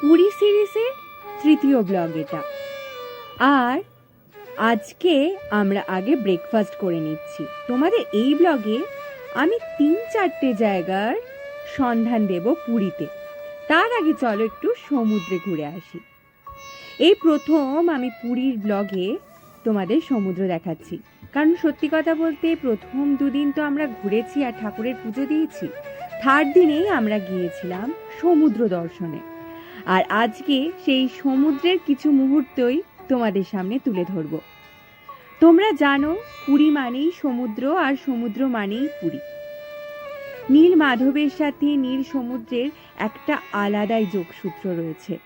পুরী সিরিজের তৃতীয় ব্লগ এটা। আর আজকে আমরা আগে ব্রেকফাস্ট করে নিচ্ছি। তোমাদের এই ব্লগে আমি তিন চারটে জায়গার সন্ধান দেব পুরীতে। তার আগে চলো একটু সমুদ্রে ঘুরে আসি। এই প্রথম আমি পুরীর ব্লগে তোমাদের সমুদ্র দেখাচ্ছি। কারণ সত্যি কথা বলতে প্রথম দুদিন তো আমরা ঘুরেছি আর ঠাকুরের পুজো দিয়েছি। থার্ড দিনেই আমরা গিয়েছিলাম সমুদ্র দর্শনে। আর আজকে সেই সমুদ্রের কিছু মুহূর্তই তোমাদের সামনে তুলে ধরব। তোমরা জানো, পুরী মানেই সমুদ্র আর সমুদ্র মানেই পুরী। নীল মাধবের সাথে নীল সমুদ্রের একটা আলাদাই যোগসূত্র রয়েছে,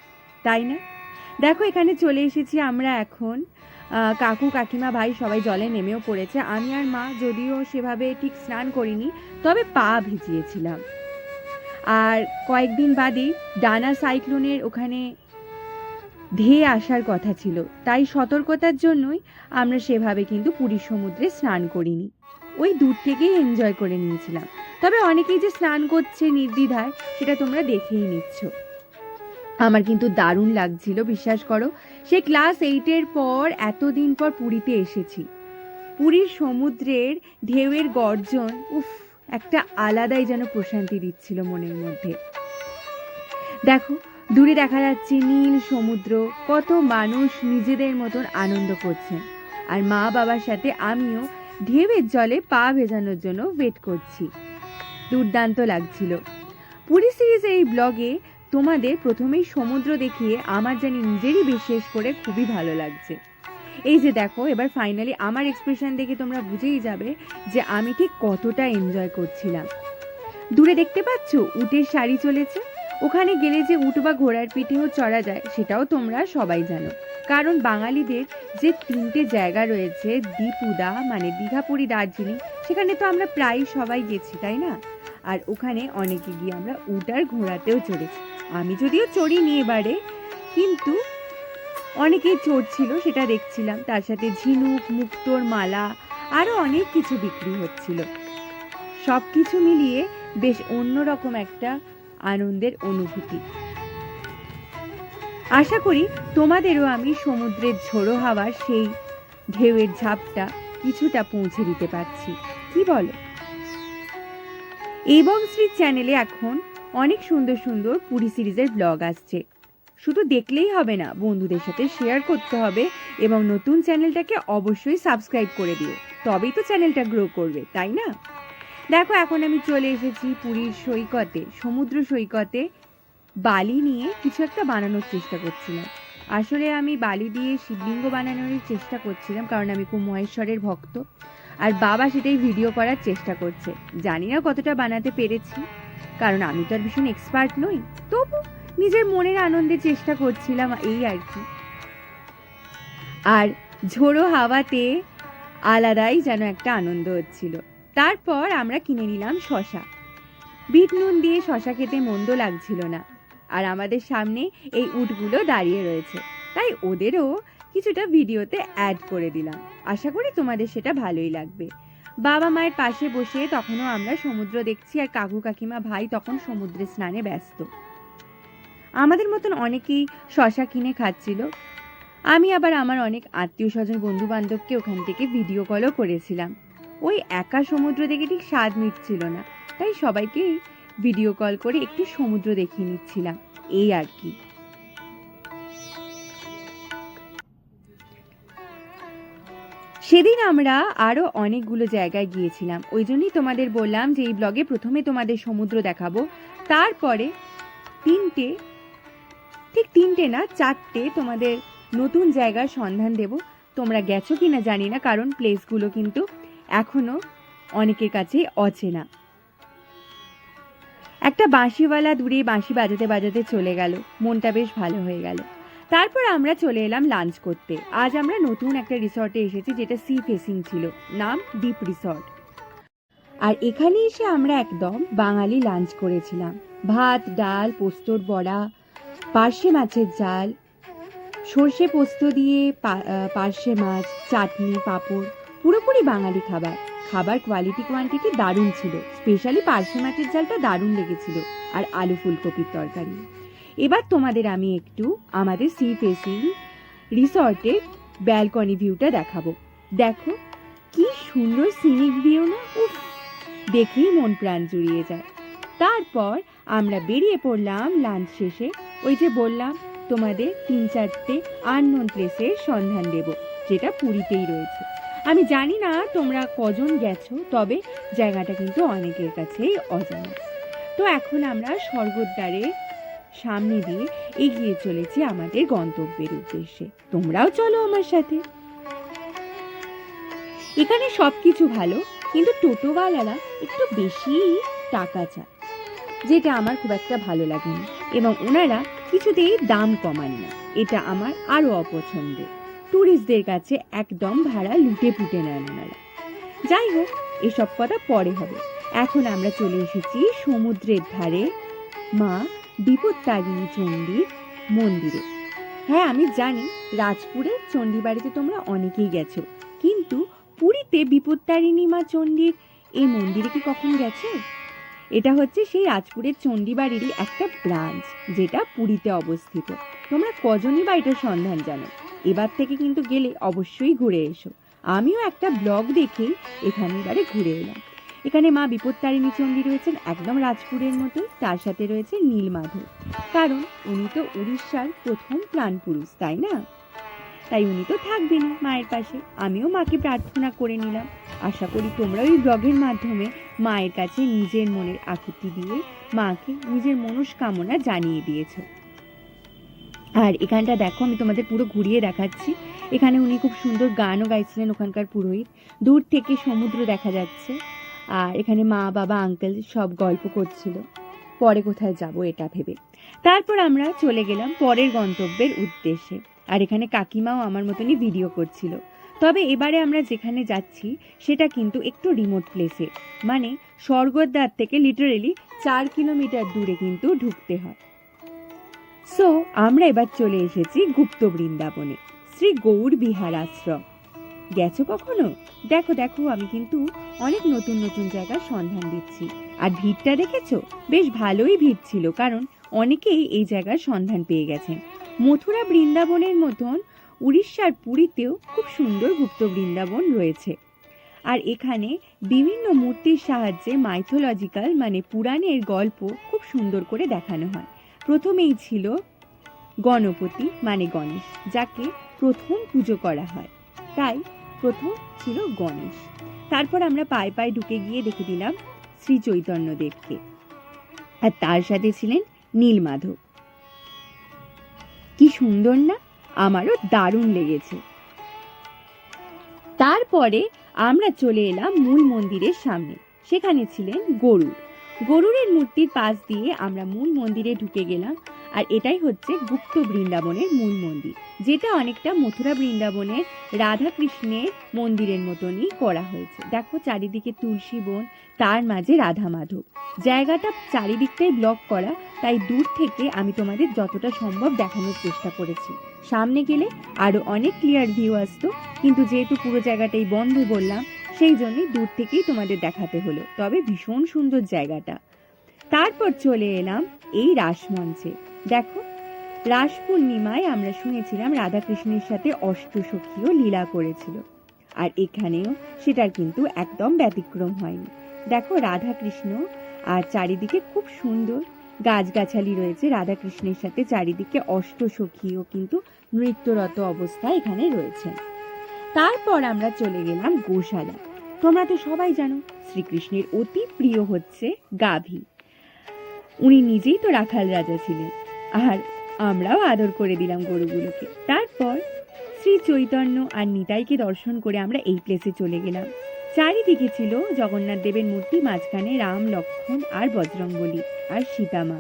তাই না? দেখো, এখানে চলে এসেছি আমরা এখন। কাকু, কাকিমা, ভাই সবাই জলে নেমেও পড়েছে। আমি আর মা, যদিও সেভাবে ঠিক স্নান করিনি, তবে পা ভিজিয়েছিলাম। আর কয়েকদিন বাদেই ডানা সাইক্লোনের ওখানে ধেয়ে আসার কথা ছিল। তাই সতর্কতার জন্যই আমরা সেভাবে কিন্তু পুরীর সমুদ্রে স্নান করিনি। ওই দূর থেকেই এনজয় করে নিয়েছিলাম। তবে অনেকেই যে স্নান করছে নির্দ্বিধায়, সেটা তোমরা দেখেই নিচ্ছ। আমার কিন্তু দারুণ লাগছিল, বিশ্বাস করো। সে ক্লাস এইটের পর এতদিন পর পুরীতে এসেছি। পুরীর সমুদ্রের ঢেউয়ের গর্জন, উফ! একটা আলাদাই যেন প্রশান্তি দিচ্ছিল মনের মধ্যে। দেখো, দূরে দেখা যাচ্ছে নীল সমুদ্র, কত মানুষ নিজেদের মতন আনন্দ করছেন আর মা বাবার সাথে আমিও ঢেউয়ের জলে পা ভেজানোর জন্য ওয়েট করছি। দুর্দান্ত লাগছিল। পুরী সিরিজের এই ব্লগে তোমাদের প্রথমেই সমুদ্র দেখিয়ে আমার জানি নিজেরই বিশেষ করে খুবই ভালো লাগছে। এই যে দেখো, এবার ফাইনালি আমার এক্সপ্রেশন দেখে তোমরা বুঝেই যাবে যে আমি ঠিক কতটা এনজয় করছিলাম। দূরে দেখতে পাচ্ছ? উটের শাড়ি চলেছে। ওখানে গেলে যে উট বা ঘোড়ার পিঠেও চড়া যায়, সেটাও তোমরা সবাই জানো। কারণ বাঙালিদের যে তিনটে জায়গা রয়েছে, দীপুদা মানে দীঘাপুরি দার্জিলিং, সেখানে তো আমরা প্রায় সবাই গেছি, তাই না? আর ওখানে অনেকে গিয়ে আমরা উট আর ঘোড়াতেও চড়েছি। আমি যদিও চড়িনি এবারে, কিন্তু অনেকেই চড়ছিল সেটা দেখছিলাম। তার সাথে ঝিনুক, মুক্তোর মালা আরও অনেক কিছু বিক্রি হচ্ছিল। সব কিছু মিলিয়ে বেশ অন্যরকম একটা আনন্দের অনুভূতি। আশা করি তোমাদেরও আমি সমুদ্রের ঝোড়ো হাওয়ার সেই ঢেউয়ের ঝাপটা কিছুটা পৌঁছে দিতে পারছি। কি বলো? এবং শ্রী চ্যানেলে এখন অনেক সুন্দর সুন্দর পুরী সিরিজের ব্লগ আসছে। শুধু দেখলেই হবে না, বন্ধুদের সাথে শেয়ার করতে হবে এবং নতুন চ্যানেলটাকে অবশ্যই সাবস্ক্রাইব করে দিও। তবেই তো চ্যানেলটা গ্রো করবে, তাই না? দেখো, এখন আমি চলে এসেছি পুরীর সৈকতে, সমুদ্র সৈকতে। বালি নিয়ে কিছু একটা বানানোর চেষ্টা করছিলাম। আসলে আমি বালি দিয়ে শিবলিঙ্গ বানানোর চেষ্টা করছিলাম, কারণ আমি খুব মহেশ্বরের ভক্ত। আর বাবা সেটাই ভিডিও করার চেষ্টা করছে। জানি না কতটা বানাতে পেরেছি, কারণ আমি তো আর ভীষণ এক্সপার্ট নই। তবু নিজের মনের আনন্দে চেষ্টা করছিলাম এই আর কি। আর ঝোড়ো হাওয়াতে আলাদাই যেন একটা আনন্দ হচ্ছিল। তারপর আমরা কিনে নিলাম শশা। বিট নুন দিয়ে শশা খেতে মন্দ লাগছিল না। আর আমাদের সামনে এই উটগুলো দাঁড়িয়ে রয়েছে। তাই ওদেরও কিছুটা ভিডিওতে অ্যাড করে দিলাম। আশা করি তোমাদের সেটা ভালোই লাগবে। বাবা মায়ের পাশে বসে তখনও আমরা সমুদ্র দেখছি আর কাকু কাকিমা ভাই তখন সমুদ্রে স্নানে ব্যস্ত। আমাদের মতন অনেকেই শশা কিনে খাচ্ছিল। আমি আবার আমার অনেক আত্মীয় স্বজন বন্ধু বান্ধবকে ওখান থেকে ভিডিও কলও করেছিলাম। ওই একা সমুদ্র দেখে ঠিক স্বাদ মিটছিল না, তাই সবাইকেই ভিডিও কল করে একটু সমুদ্র দেখিয়ে নিচ্ছিলাম, এই আর কি। সেদিন আমরা আরও অনেকগুলো জায়গায় গিয়েছিলাম। ওই জন্যই তোমাদের বললাম যে এই ব্লগে প্রথমে তোমাদের সমুদ্র দেখাবো। তারপরে তিনটে ঠিক তিনটে না, চারটে তোমাদের নতুন জায়গার সন্ধান দেব। তোমরা গেছো কি না জানি না, কারণ প্লেসগুলো কিন্তু এখনও অনেকের কাছে অচেনা। একটা বাঁশিওয়ালা দূরে বাঁশি বাজাতে বাজাতে চলে গেল। মনটা বেশ ভালো হয়ে গেল। তারপর আমরা চলে এলাম লাঞ্চ করতে। আজ আমরা নতুন একটা রিসর্টে এসেছি, যেটা সি ফেসিং ছিল। নাম ডিপ রিসর্ট আর এখানে এসে আমরা একদম বাঙালি লাঞ্চ করেছিলাম। ভাত, ডাল, পোস্তর বড়া পার্শে মাছের জাল, সর্ষে পোস্ত দিয়ে পার্শে মাছ, চাটনি, পাঁপড়, পুরোপুরি বাঙালি খাবার। খাবার কোয়ালিটি কোয়ান্টিটি দারুণ ছিল। স্পেশালি পার্শে মাছের জালটা দারুণ লেগেছিল আর আলু ফুলকপির তরকারি। এবার তোমাদের আমি একটু আমাদের সি ফেসিং রিসর্টের ব্যালকনি ভিউটা দেখাবো। দেখো, কি সুন্দর সিনিক ভিউ না? উফ, দেখেই মন প্রাণ জুড়িয়ে যায়। তারপর আমরা বেরিয়ে পড়লাম লাঞ্চ শেষে। ওই যে বললাম, তোমাদের তিন চারটে আননোন প্লেসের সন্ধান দেব, যেটা পুরীতেই রয়েছে। আমি জানি না তোমরা কজন গেছো, তবে জায়গাটা কিন্তু অনেকের কাছেই অজানা। তো এখন আমরা স্বর্গদ্বারের সামনে দিয়ে এগিয়ে চলেছি আমাদের গন্তব্যের উদ্দেশ্যে। তোমরাও চলো আমার সাথে। এখানে সব কিছু ভালো, কিন্তু টোটোওয়ালারা একটু বেশি টাকা চায়। যেটা আমার খুব একটা ভালো লাগেনি এবং ওনারা কিছুতেই দাম কমান না এটা আমার আরও অপছন্দের। ট্যুরিস্টদের কাছে একদম ভাড়া লুটে পুটে নেন ওনারা। যাই হোক, এসব কথা পরে হবে। এখন আমরা চলে এসেছি সমুদ্রের ধারে মা বিপত্তারিণী চণ্ডীর মন্দিরে। হ্যাঁ আমি জানি রাজপুরের চণ্ডী বাড়িতে তোমরা অনেকেই গেছো, কিন্তু পুরীতে বিপত্তারিণী মা চণ্ডীর এই মন্দিরে কি কখন গেছো? এটা হচ্ছে সেই রাজপুরের চণ্ডী বাড়িরই একটা ব্রাঞ্চ যেটা পুরীতে অবস্থিত। তোমরা কজনই বা এটার সন্ধান জানো? এবার থেকে কিন্তু গেলে অবশ্যই ঘুরে এসো। আমিও একটা ব্লগ দেখেই এখানে এবারে ঘুরে এলাম। এখানে মা বিপত্তারিণী চণ্ডী রয়েছেন একদম রাজপুরের মতো, তার সাথে রয়েছে নীলমাধব। কারণ উনি তো উড়িষ্যার প্রথম প্রাণপুরুষ, তাই না? তাই উনি তো থাকবেনই মায়ের পাশে। আমিও মাকে প্রার্থনা করে নিলাম। আশা করি তোমরা ওই ব্লগের মাধ্যমে মায়ের কাছে নিজের মনের আকুতি দিয়ে মাকে নিজের মনস্কামনা জানিয়ে দিয়েছ। আর এখানটা দেখো, আমি তোমাদের পুরো ঘুরিয়ে দেখাচ্ছি। এখানে উনি খুব সুন্দর গানও গাইছিলেন ওখানকার পুরোহিত। দূর থেকে সমুদ্র দেখা যাচ্ছে। আর এখানে মা, বাবা, আঙ্কেল সব গল্প করছিল। পরে কোথায় যাব এটা ভেবে। তারপর আমরা চলে গেলাম পরের গন্তব্যের উদ্দেশ্যে। আর এখানে কাকিমাও আমার মতনই ভিডিও করছিল। তবে এবারে আমরা যেখানে যাচ্ছি, সেটা কিন্তু একটু রিমোট প্লেসে মানে স্বর্গদ্বার থেকে লিটারেলি চার কিলোমিটার দূরে কিন্তু ঢুকতে হয়। সো আমরা এবার চলে এসেছি গুপ্ত বৃন্দাবনে, শ্রী গৌর বিহার আশ্রম। গেছো কখনো? দেখো দেখো, আমি কিন্তু অনেক নতুন নতুন জায়গার সন্ধান দিচ্ছি। আর ভিড়টা দেখেছ? বেশ ভালোই ভিড় ছিল, কারণ অনেকেই এই জায়গার সন্ধান পেয়ে গেছেন। মথুরা বৃন্দাবনের মতন উড়িষ্যার পুরীতেও খুব সুন্দর গুপ্ত বৃন্দাবন রয়েছে। আর এখানে বিভিন্ন মূর্তির সাহায্যে মাইথোলজিক্যাল মানে পুরাণের গল্প খুব সুন্দর করে দেখানো হয়। প্রথমেই ছিল গণপতি মানে গণেশ, যাকে প্রথম পুজো করা হয়। তাই প্রথম ছিল গণেশ। তারপর আমরা পায়ে পায়ে ঢুকে গিয়ে দেখে দিলাম শ্রী চৈতন্যদেবকে আর তার সাথে ছিলেন নীলমাধব। কি সুন্দর না? আমারও দারুণ লেগেছে। তারপরে আমরা চলে এলাম মূল মন্দিরের সামনে। সেখানে ছিলেন গরুর গরুরের মূর্তির পাশ দিয়ে আমরা মূল মন্দিরে ঢুকে গেলাম। আর এটাই হচ্ছে গুপ্ত বৃন্দাবনের মূল মন্দির, যেটা অনেকটা মথুরা বৃন্দাবনের রাধাকৃষ্ণের মন্দিরের মতনই করা হয়েছে। দেখো চারিদিকে তুলসী বন, তার মাঝে রাধা মাধব। জায়গাটা চারিদিকটাই ব্লক করা, তাই দূর থেকে আমি তোমাদের যতটা সম্ভব দেখানোর চেষ্টা করেছি। সামনে গেলে আরও অনেক ক্লিয়ার ভিউ আসতো, কিন্তু যেহেতু পুরো জায়গাটাই বন্ধ বললাম, সেই জন্যই দূর থেকেই তোমাদের দেখাতে হলো। তবে ভীষণ সুন্দর জায়গাটা। তারপর চলে এলাম এই রাসমঞ্চে। দেখো, রাস পূর্ণিমায় আমরা শুনেছিলাম রাধাকৃষ্ণের সাথে অষ্টসখীও লীলা করেছিল। আর এখানেও সেটার কিন্তু একদম ব্যতিক্রম হয়নি। দেখো, রাধাকৃষ্ণ আর চারিদিকে খুব সুন্দর গাছগাছালি রয়েছে। রাধাকৃষ্ণের সাথে চারিদিকে অষ্টসখীও কিন্তু নৃত্যরত অবস্থায় এখানে রয়েছে। তারপর আমরা চলে গেলাম গোশালা। তোমরা তো সবাই জানো, শ্রীকৃষ্ণের অতি প্রিয় হচ্ছে গাভী। উনি নিজেই তো রাখাল রাজা ছিলেন। আর আমরাও আদর করে দিলাম গরুগুলোকে। তারপর শ্রী চৈতন্য আর নিতাইকে দর্শন করে আমরা এই প্লেসে চলে গেলাম। চারিদিকে ছিল জগন্নাথ দেবের মূর্তি, মাঝখানে রাম লক্ষ্মণ আর বজরংবলী আর সীতামা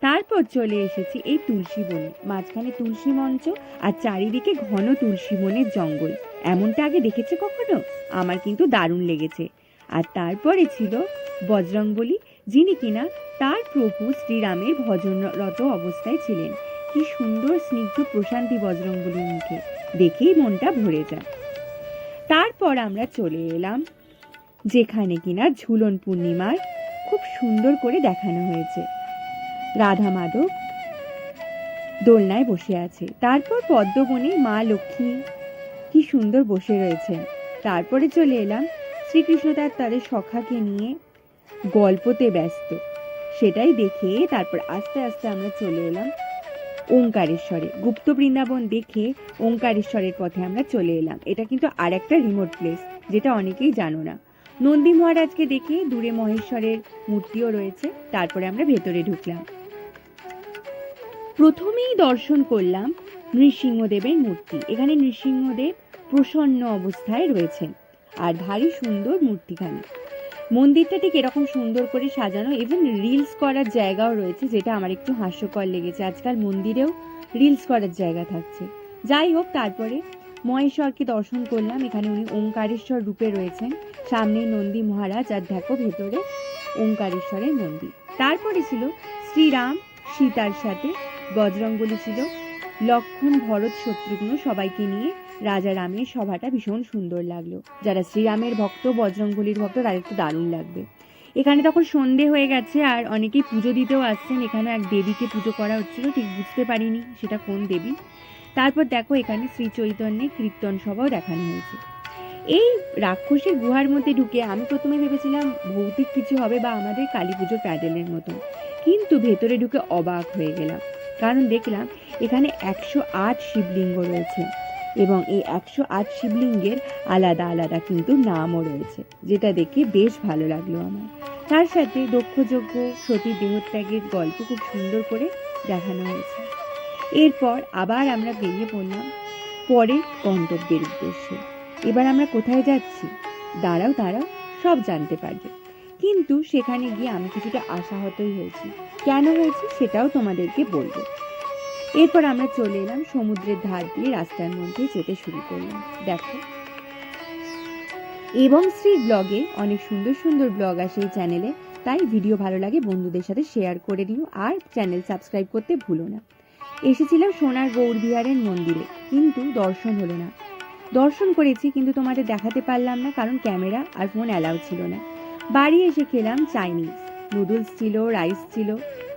তারপর চলে এসেছি এই তুলসী বনে। মাঝখানে তুলসী মঞ্চ আর চারিদিকে ঘন তুলসী বনের জঙ্গল। এমনটা আগে দেখেছে কখনো? আমার কিন্তু দারুণ লেগেছে। আর তারপরে ছিল বজরংবলী যিনি কিনা তার প্রভু শ্রীরামের ভজনরত অবস্থায় ছিলেন। কি সুন্দর স্নিগ্ধ প্রশান্তি বজরংবলীর মুখে। দেখেই মনটা ভরে যায়। তারপর আমরা চলে এলাম, যেখানে কিনা ঝুলন পূর্ণিমার খুব সুন্দর করে দেখানো হয়েছে। রাধা মাধব দোলনায় বসে আছে। তারপর পদ্মবনে মা লক্ষ্মী কি সুন্দর বসে রয়েছেন। তারপরে চলে এলাম শ্রীকৃষ্ণ তার তাদের সখাকে নিয়ে গল্পতে ব্যস্ত। সেটাই দেখে তারপর আস্তে আস্তে আমরা চলে এলাম ওঙ্কারেশ্বরে। গুপ্ত বৃন্দাবন দেখে ওঙ্কারেশ্বরের পথে আমরা চলে এলাম। এটা কিন্তু আর একটা রিমোট প্লেস যেটা অনেকেই জানো না। নন্দী মহারাজকে দেখে দূরে মহেশ্বরের মূর্তিও রয়েছে, তারপরে আমরা ভেতরে ঢুকলাম। প্রথমেই দর্শন করলাম নৃসিংহদেবের মূর্তি। এখানে নৃসিংহদেব প্রসন্ন অবস্থায় রয়েছেন, আর ভারী সুন্দর মূর্তিখানি। মন্দিরটা ঠিক এরকম সুন্দর করে সাজানো ইভেন রিলস করার জায়গাও রয়েছে যেটা আমার একটু হাস্যকর লেগেছে। আজকাল মন্দিরেও রিলস করার জায়গা থাকছে। যাই হোক, তারপরে মহেশ্বরকে দর্শন করলাম। এখানে উনি ওঙ্কারেশ্বর রূপে রয়েছেন। সামনে নন্দী মহারাজ আর দেখো ভেতরে ওঙ্কারেশ্বরের মন্দির। তারপরে ছিল শ্রীরাম, সীতার সাথে বজরঙ্গলি ছিল। লক্ষণ, ভরত, শত্রুঘ্ন সবাইকে নিয়ে রাজা রামের সভাটা ভীষণ সুন্দর লাগল। যারা শ্রীরামের ভক্ত বজরঙ্গলির ভক্ত, তাদের তো দারুণ লাগবে। এখানে তখন সন্ধে হয়ে গেছে আর অনেকেই পুজো দিতেও আসছেন। এখানে এক দেবীকে পুজো করা হচ্ছিল, ঠিক বুঝতে পারিনি সেটা কোন দেবী। তারপর দেখো এখানে শ্রী চৈতন্যের কীর্তন সভাও দেখানো হয়েছে। এই রাক্ষসের গুহার মধ্যে ঢুকে আমি প্রথমে ভেবেছিলাম, ভৌতিক কিছু হবে বা আমাদের কালী পুজোর প্যাডেলের মতন। কিন্তু ভেতরে ঢুকে অবাক হয়ে গেলাম। কারণ দেখলাম, এখানে একশো আট শিবলিঙ্গ রয়েছে। এবং এই একশো আট শিবলিঙ্গের আলাদা আলাদা কিন্তু নামও রয়েছে, যেটা দেখে বেশ ভালো লাগল আমার। তার সাথে দক্ষযজ্ঞ, সতী দেহত্যাগের গল্প খুব সুন্দর করে দেখানো হয়েছে। এরপর আবার আমরা বেরিয়ে পড়লাম পরের গন্তব্যের উদ্দেশ্যে। এবার আমরা কোথায় যাচ্ছি? দাঁড়াও দাঁড়াও, সব জানতে পারবে। কিন্তু সেখানে গিয়ে আমি কিছুটা আশাহতই হয়েছি। কেন হয়েছি সেটাও তোমাদেরকে বলব। এরপর আমরা চলে এলাম সমুদ্রের ধার দিয়ে রাস্তার মধ্যে যেতে শুরু করলাম। দেখো। এবং শ্রী ব্লগে অনেক সুন্দর সুন্দর ব্লগ আসে এই চ্যানেলে। তাই ভিডিও ভালো লাগে, বন্ধুদের সাথে শেয়ার করে দিও আর চ্যানেল সাবস্ক্রাইব করতে ভুলো না। এসেছিলাম সোনার গৌরবিহারের মন্দিরে, কিন্তু দর্শন হলো না। দর্শন করেছি, কিন্তু তোমাদের দেখাতে পারলাম না, কারণ ক্যামেরা আর ফোন অ্যালাউ ছিল না। বাড়ি এসে খেলাম চাইনিজ। নুডলস ছিল, রাইস ছিল,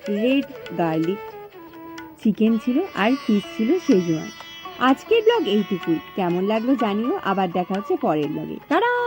রেড গার্লিক। চিকেন ছিল আর ফিশ ছিল সেজোয়ান আজকের ব্লগ এইটুকুই। কেমন লাগল জানিও। আবার দেখা হচ্ছে পরের ব্লগে। তারা!